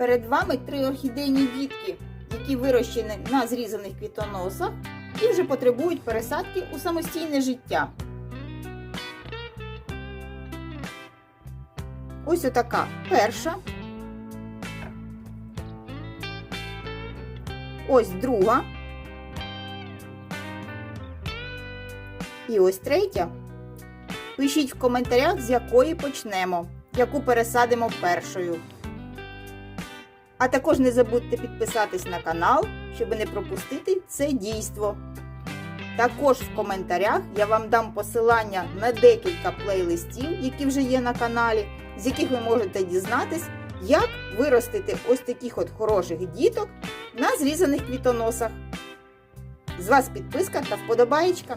Перед вами три орхідейні дітки, які вирощені на зрізаних квітоносах і вже потребують пересадки у самостійне життя. Ось отака перша. Ось друга. І ось третя. Пишіть в коментарях, з якої почнемо, яку пересадимо першою. А також не забудьте підписатись на канал, щоб не пропустити це дійство. Також в коментарях я вам дам посилання на декілька плейлистів, які вже є на каналі, з яких ви можете дізнатись, як виростити ось таких от хороших діток на зрізаних квітоносах. З вас підписка та вподобаєчка.